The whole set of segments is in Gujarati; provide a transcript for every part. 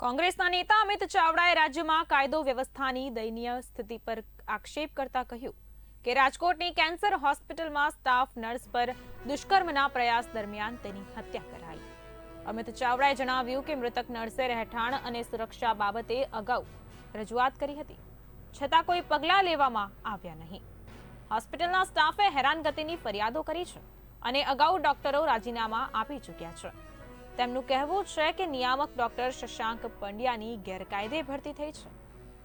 કોંગ્રેસના નેતા અમિત ચાવડાએ રાજ્યમાં કાયદો વ્યવસ્થાની દયનીય સ્થિતિ પર આક્ષેપ કરતા કહ્યું કે રાજકોટની કેન્સર હોસ્પિટલમાં સ્ટાફ નર્સ પર દુષ્કર્મના પ્રયાસ દરમિયાન તેની હત્યા કરાઈ. અમિત ચાવડાએ જણાવ્યું કે મૃતક નર્સે રહેઠાણ અને સુરક્ષા બાબતે અગાઉ રજૂઆત કરી હતી, છતાં કોઈ પગલાં લેવામાં આવ્યા નહીં. હોસ્પિટલના સ્ટાફે હેરાનગતિની ફરિયાદો કરી છે અને અગાઉ ડોક્ટરો રાજીનામા આપી ચૂક્યા છે. તેમનું કહેવું છે કે નિયામક ડોક્ટર શશાંક પંડ્યાની ગેરકાયદે ભરતી થઈ છે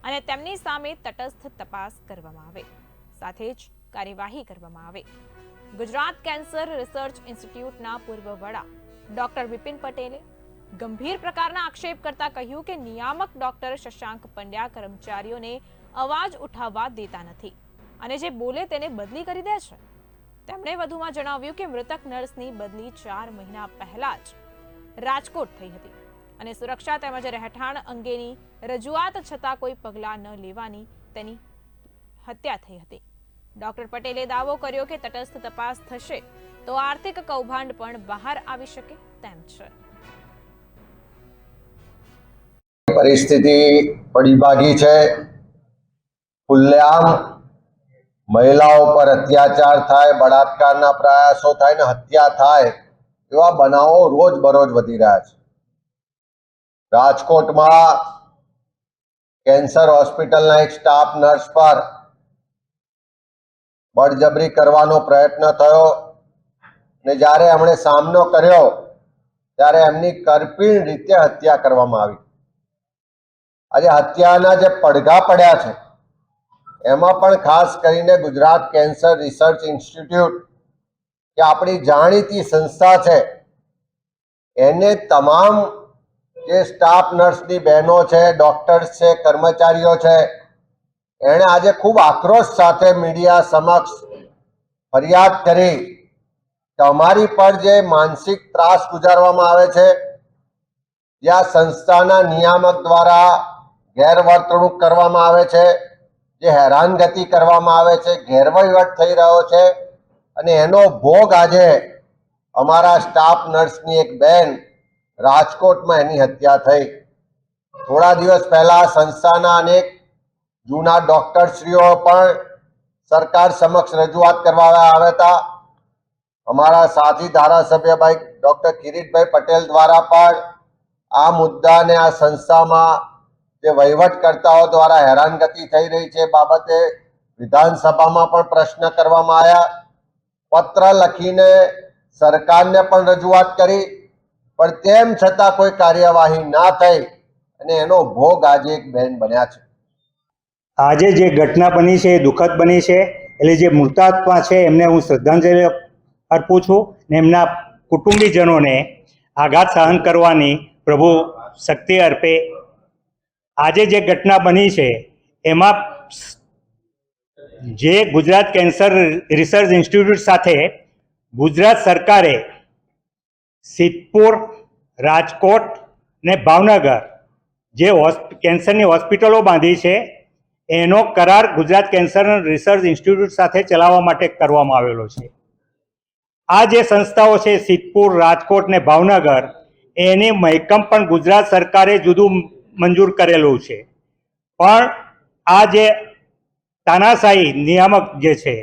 અને તેમની સામે તટસ્થ તપાસ કરવામાં આવે. સાથે જ કાર્યવાહી કરવામાં આવે. ગુજરાત કેન્સર રિસર્ચ ઇન્સ્ટિટ્યૂટના પૂર્વ વડા ડોક્ટર વિપિન પટેલે ગંભીર પ્રકારના આક્ષેપ કરતા કહ્યું કે નિયામક ડોક્ટર શશાંક પંડ્યા કર્મચારીઓને અવાજ ઉઠાવવા દેતા નથી અને જે બોલે તેને બદલી કરી દે છે. તેમણે વધુમાં જણાવ્યું કે મૃતક નર્સની બદલી ચાર મહિના પહેલા જ રાજકોટ થઈ હતી અને સુરક્ષા તેમજ રહેઠાણ અંગેની રજૂઆત છતાં કોઈ પગલાં ન લેવાની તેની હત્યા થઈ હતી. ડોક્ટર પટેલે દાવો કર્યો કે તટસ્થ તપાસ થશે તો આર્થિક કૌભાંડ પણ બહાર આવી શકે તેમ છે. પરિસ્થિતિ પડી ભાગી છે. ખુલ્લેઆમ મહિલાઓ પર અત્યાચાર થાય, બળાત્કારના પ્રયાસો થાય ને હત્યા થાય એવા બનાવો રોજ બરોજ વધી રહ્યા છે. રાજકોટમાં કેન્સર હોસ્પિટલના એક સ્ટાફ નર્સ પર બળજબરી કરવાનો પ્રયત્ન થયો ને જ્યારે એમણે સામનો કર્યો ત્યારે એમની કરપીણ રીતે હત્યા કરવામાં આવી. આજે હત્યાના જે પડઘા પડ્યા છે, એમાં પણ ખાસ કરીને ગુજરાત કેન્સર રિસર્ચ ઇન્સ્ટિટ્યૂટ કે આપણી જાણીતી સંસ્થા છે. એને તમામ જે સ્ટાફ નર્સની બહેનો છે ડૉક્ટર્સ છે, કર્મચારીઓ છે, એણે આજે ખૂબ આક્રોશ સાથે મીડિયા સમક્ષ ફરિયાદ કરી કે અમારી પર જે માનસિક ત્રાસ ગુજારવામાં આવે છે જ્યાં સંસ્થાના નિયામક દ્વારા ગેરવર્તણૂક કરવામાં આવે છે, જે હેરાનગતિ કરવામાં આવે છે, ગેરવહીવટ થઈ રહ્યો છે અને એનો ભોગ આજે અમારા સ્ટાફ નર્સની એક બેન રાજકોટમાં એની હત્યા થઈ. થોડા દિવસ પહેલા સંસ્થાના અનેક જૂના ડોક્ટરશ્રીઓ પણ સરકાર સમક્ષ રજૂઆત કરવા આવ્યા હતા. અમારા સાથી ધારાસભ્ય ભાઈ ડોક્ટર કિરીટભાઈ પટેલ દ્વારા પણ આ મુદ્દાને આ સંસ્થામાં જે વહીવટકર્તાઓ દ્વારા હેરાનગતિ થઈ રહી છે બાબતે વિધાનસભામાં પણ પ્રશ્ન કરવામાં આવ્યા. પત્ર લખીને સરકારને પણ રજૂઆત કરી, પણ તેમ છતાં કોઈ કાર્યવાહી ના થઈ અને એનો ભોગ આજે એક બહેન બન્યા છે. આજે જે ઘટના બની છે, એ દુઃખદ બની છે, એટલે જે મૃતાત્મા છે, એમને હું શ્રદ્ધાંજલિ અર્પું છું ને એમના કુટુંબીજનોને આઘાત સહન કરવાની પ્રભુ શક્તિ અર્પે. આજે જે ઘટના બની છે, એમાં જે ગુજરાત કેન્સર રિસર્ચ ઇન્સ્ટિટ્યૂટ સાથે ગુજરાત સરકારે સિદ્ધપુર, રાજકોટ ને ભાવનગર જે કેન્સરની હોસ્પિટલો બાંધી છે, એનો કરાર ગુજરાત કેન્સર રિસર્ચ ઇન્સ્ટિટ્યૂટ સાથે ચલાવવા માટે કરવામાં આવેલો છે. આ જે સંસ્થાઓ છે, સિદ્ધપુર, રાજકોટ ને ભાવનગર, એની મહેકમ પણ ગુજરાત સરકારે જુદું મંજૂર કરેલું છે. પણ આ જે તાનાશાહી નિયામક જે છે,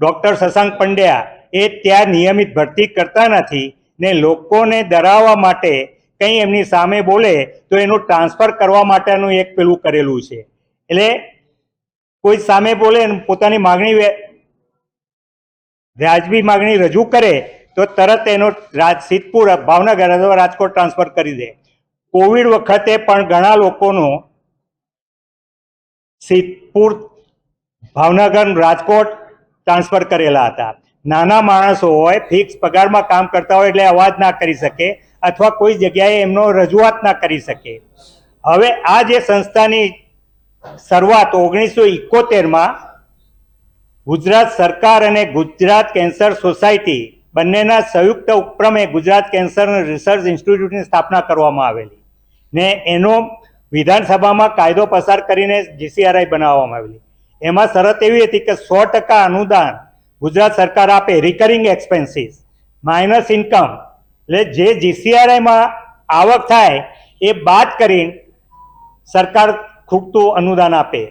ડૉક્ટર શશાંક પંડ્યા, એ ત્યાં નિયમિત ભરતી કરતા નથી ને લોકોને ડરાવવા માટે કંઈ એમની સામે બોલે તો એનું ટ્રાન્સફર કરવા માટેનું એક પેલું કરેલું છે. એટલે કોઈ સામે બોલે પોતાની માગણી વ્યાજબી માગણી રજૂ કરે તો તરત એનો રાજ સિદ્ધપુર, ભાવનગર અથવા રાજકોટ ટ્રાન્સફર કરી દે. કોવિડ વખતે પણ ઘણા લોકોનો સિદ્ધપુર ભાવનગર રાજકોટ ટ્રાન્સફર કરેલા હતા. નાના માણસો હોય ફિક્સ પગારમાં કામ કરતા હોય એટલે અવાજ ના કરી શકે અથવા કોઈ જગ્યાએ એમનો રજૂઆત ના કરી શકે. હવે આ જે સંસ્થાની શરૂઆત ઓગણીસો ઇકોતેરમાં ગુજરાત સરકાર અને ગુજરાત કેન્સર સોસાયટી બંનેના સંયુક્ત ઉપક્રમે ગુજરાત કેન્સર રિસર્ચ ઇન્સ્ટિટ્યૂટની સ્થાપના કરવામાં આવેલી ને એનો વિધાનસભામાં કાયદો પસાર કરીને જીસીઆરઆઈ બનાવવામાં આવેલી. એમાં શરત એવી હતી કે સો ટકા અનુદાન ગુજરાત સરકાર આપે રિકરિંગ એક્સપેન્સીસ માઇનસ ઇન્કમ એટલે જે જીસીઆરઆઈમાં આવક થાય એ બાદ કરીને સરકાર ખૂટતું અનુદાન આપે.